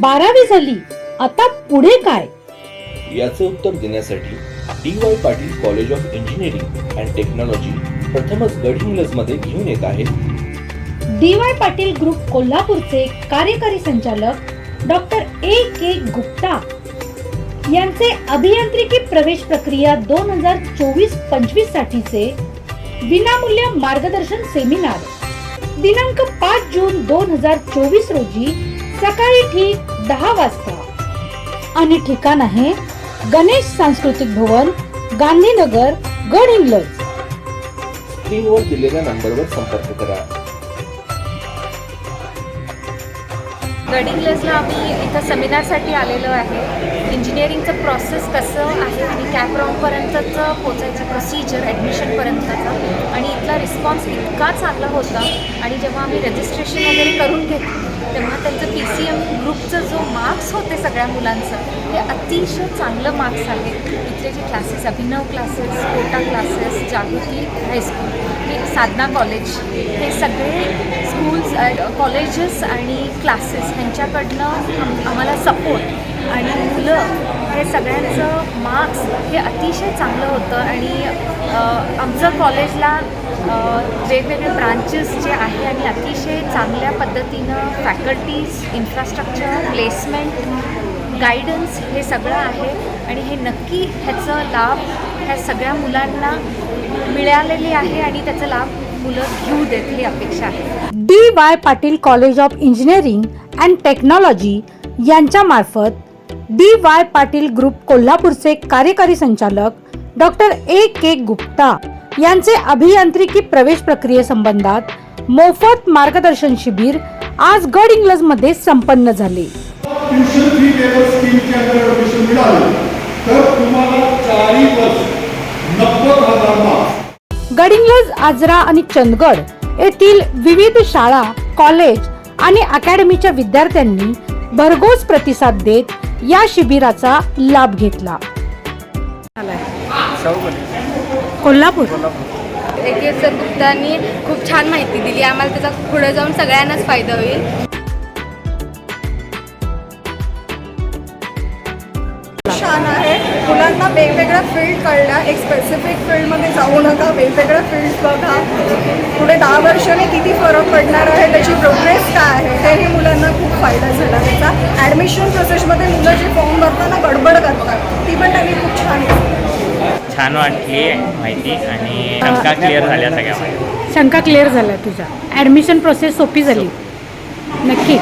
बारावी झाली. आता पुढे काय? याचे उत्तर देण्यासाठी D Y Patil college of engineering and technology प्रथमच गडहिंग्लजमध्ये घेऊन येत आहे डी वाय पाटील ग्रुप कोल्हापूरचे कार्यकारी संचालक डॉक्टर ए के गुप्ता यांचे अभियांत्रिकी प्रवेश प्रक्रिया दोन हजार चोवीस पंचवीस साठीचे विनामूल्य मार्गदर्शन सेमिनार दिनांक पाच जून दोन हजार चोवीस रोजी सकाळी ठीक दहा वाजता. आणि ठिकाण आहे गणेश सांस्कृतिक भवन गांधीनगर गडहिंग्लज स्क्रीनवर दिलेल्या नंबरवर संपर्क करा. गडिंग्लजला आम्ही इथं सेमिनारसाठी आलेलो आहे. इंजिनिअरिंगचं प्रोसेस कसं आहे आणि कॅप राऊंडपर्यंतचं पोचायचं प्रोसिजर ॲडमिशनपर्यंतचं आणि इथला रिस्पॉन्स इतका चांगला होता आणि जेव्हा आम्ही रजिस्ट्रेशन वगैरे करून घेतलं तेव्हा त्यांचं पी सी एम ग्रुपचं जो मार्क्स होते सगळ्या मुलांचं ते अतिशय चांगलं मार्क्स आहे. इथले जे classes Abhinav classes Kota classes Jagruti high school हे साधना कॉलेज हे सगळे स्कूल्स कॉलेजेस uh, आणि क्लासेस ह्यांच्याकडनं आम्हाला सपोर्ट आणि मुलं हे सगळ्यांचं मार्क्स हे अतिशय चांगलं होतं आणि आमचं कॉलेजला वेगवेगळे ब्रांचेस जे आहे आणि अतिशय चांगल्या पद्धतीनं फॅकल्टीज इन्फ्रास्ट्रक्चर प्लेसमेंट गायडन्स हे सगळं आहे आणि हे नक्की ह्याचं लाभ ह्या सगळ्या मुलांना मिळालेली आहे आणि त्याचा लाभ मुलं घेऊ देत ही अपेक्षा आहे. D Y Patil college of engineering and technology यांच्या मार्फत डी वाय पाटील ग्रुप कोल्हापूरचे कार्यकारी संचालक डॉक्टर ए के गुप्ता यांचे अभियांत्रिकी प्रवेश प्रक्रियेसंबंधात मोफत मार्गदर्शन शिबिर आज गड इंग्लजमध्ये संपन्न झाले. ट्युशन फी पेपर स्कीमच्या अंतर्गत ॲडमिशन मिळालं. तर तुम्हाला चारही वर्ष नव्वद हजार मार्क्स गडिंग्लज आजरा आणि चंदगड येथील विविध शाळा कॉलेज आणि अकॅडमीच्या विद्यार्थ्यांनी भरघोस प्रतिसाद देत या शिबिराचा लाभ घेतला. कोल्हापूर. सर गुप्तांनी खूप छान माहिती दिली. आम्हाला त्याचा पुढे जाऊन सगळ्यांनाच फायदा होईल. छान आहे मुलांना वेगवेगळ्या फील्ड कळल्या. एक स्पेसिफिक फील्डमध्ये जाऊ नका. वेगवेगळ्या फील्ड बघा. पुढे दहा वर्षाने किती फरक पडणार आहे त्याची प्रोग्रेस काय आहे तेही मुलांना खूप फायदा झाला त्याचा. ॲडमिशन प्रोसेसमध्ये मुलं जे फॉर्म भरताना गडबड करतात ती पण त्यांनी खूप छान केली. छान वाटली माहिती आणि शंका क्लिअर झाल्या सगळ्या शंका क्लिअर झाल्या तुझ्या. ऍडमिशन प्रोसेस सोपी झाली. नक्की.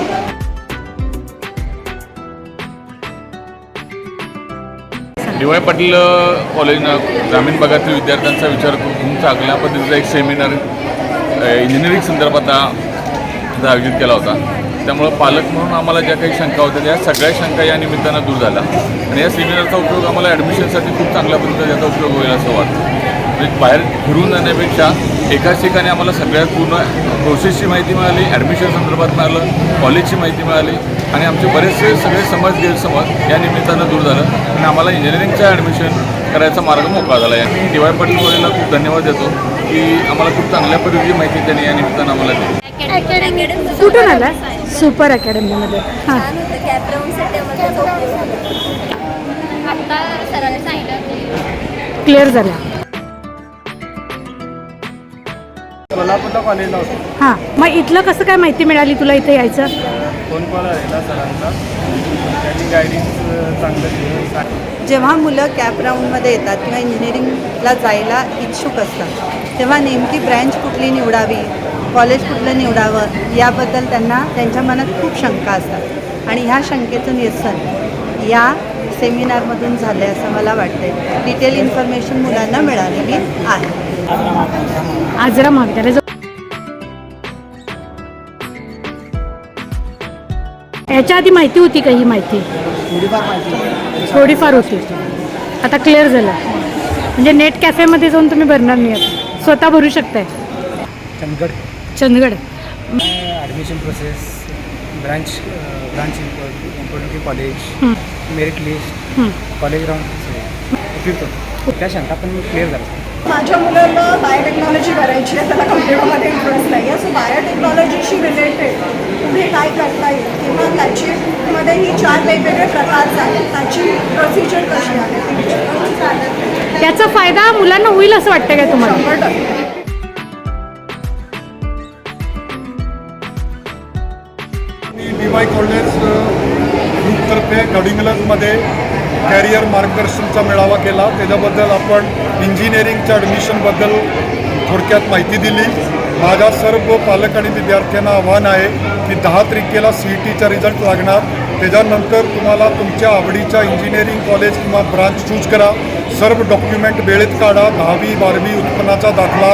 डी वाय पाटील कॉलेजनं ग्रामीण भागातील विद्यार्थ्यांचा विचार करून खूप चांगल्या पद्धतीचा एक सेमिनार इंजिनिअरिंग संदर्भात हा आयोजित केला होता. त्यामुळं पालक म्हणून आम्हाला ज्या काही शंका होत्या त्या सगळ्या शंका या निमित्तानं दूर झाल्या. आणि या सेमिनारचा उपयोग आम्हाला ॲडमिशनसाठी खूप चांगल्या पद्धतीचा त्याचा उपयोग होईल असं वाटतं. म्हणजे बाहेर फिरून जाण्यापेक्षा एकाच ठिकाणी आम्हाला सगळ्यात पूर्ण प्रोसेसची माहिती मिळाली ॲडमिशन संदर्भात मिळालं कॉलेजची माहिती मिळाली आणि आमचे बरेचसे सगळे समज गैरसमज या निमित्तानं दूर झालं. आणि आम्हाला इंजिनिअरिंगचं ॲडमिशन करायचा मार्ग मोकळा झाला. आहे डी वाय पाटील कॉलेजला खूप धन्यवाद देतो की आम्हाला खूप चांगल्या पद्धतीची माहिती त्यांनी या निमित्तानं आम्हाला दिली. कुठून आला? सुपर अकॅडमीमध्ये हां. क्लिअर झाला. कोल्हापूरला कॉलेजला होतो. हां. मग इथलं कसं काय माहिती मिळाली तुला इथे यायचं? फोन कॉल आलेला सरांचा त्यांनी गायडिंग चांगलं दिलं. जेव्हा मुलं कॅप राऊंडमध्ये येतात किंवा इंजिनिअरिंगला जायला इच्छुक असतात तेव्हा नेमकी ब्रँच कुठली निवडावी कॉलेज कुठलं निवडावं याबद्दल त्यांना त्यांच्या मनात खूप शंका असतात. आणि ह्या शंकेचं निरसन या सेमिनारमधून झालं आहे असं मला वाटते डिटेल इन्फॉर्मेशन मुलांना मिळालेली आहे. आजरा महाविद्यालय याच्या आधी माहिती होती का ही माहिती. थोडीफार होती. आता क्लिअर झालं. म्हणजे नेट कॅफेमध्ये जाऊन तुम्ही भरणार नाही आता. स्वतः भरू शकताय. Chandgad. Chandgad. Admission process branch branch important college. Merit list. College round उपयुक्त. त्या शंका पण क्लिअर झाल्या माझ्या मुलाला बायोटेक्नॉलॉजी करायची आहे त्याला कम्प्युटरमध्ये इंटरेस्ट नाही आहे सो बायोटेक्नॉलॉजीशी रिलेटेड पुढे काय करता येईल किंवा त्याची मध्ये त्याच्यामध्येही चार वेगवेगळे प्रकार त्याची प्रोसिजर कशी आहे? ती विचारून चालत त्याचा फायदा मुलांना होईल असं वाटतं का तुम्हाला? वाय कॉलेज ग्रुपतर्फे गडिंग्लजमध्ये कॅरियर मार्गदर्शनचा मेळावा केला. त्याच्याबद्दल आपण इंजिनिअरिंगच्या ॲडमिशनबद्दल थोडक्यात माहिती दिली. माझ्या सर्व पालक आणि विद्यार्थ्यांना आव्हान आहे की दहा तारखेला सी ई टीचा रिझल्ट लागणार. त्याच्यानंतर तुम्हाला तुमच्या आवडीच्या इंजिनिअरिंग कॉलेज किंवा ब्रांच चूज करा. सर्व डॉक्युमेंट वेळेत काढा. दहावी बारावी उत्पन्नाचा दाखला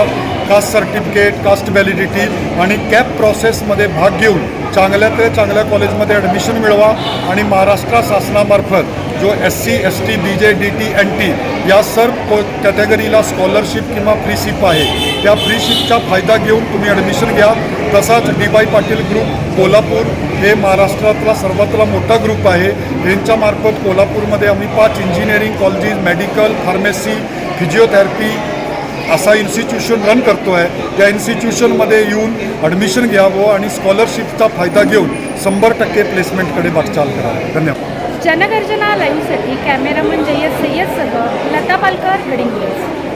कास्ट सर्टिफिकेट कास्ट व्हॅलिडिटी आणि कॅप प्रोसेसमध्ये भाग घेऊन चांगल्यातल्या चांगल्या कॉलेजमध्ये ॲडमिशन मिळवा आणि महाराष्ट्र शासनामार्फत जो S C S T B J D T N T या सर्व को कॅटेगरीला स्कॉलरशिप किंवा फ्रीशिप आहे. त्या फ्रीशिपचा फायदा घेऊन तुम्ही ॲडमिशन घ्या. तसाच D Y Patil group Kolhapur हे महाराष्ट्रातला सर्वातला मोठा ग्रुप आहे. यांच्यामार्फत कोल्हापूरमध्ये आम्ही पाच engineering colleges medical pharmacy physiotherapy असा इन्स्टिट्यूशन रन करतो आहे त्या इन्स्टिट्यूशनमध्ये येऊन ॲडमिशन घ्यावं आणि स्कॉलरशिपचा फायदा घेऊन शंभर टक्के प्लेसमेंटकडे वाटचाल करावी. धन्यवाद. जनगर्जना लाईव्हसाठी कॅमेरामन जय्यद सय्यदसह लता पालकर गडिंग्लज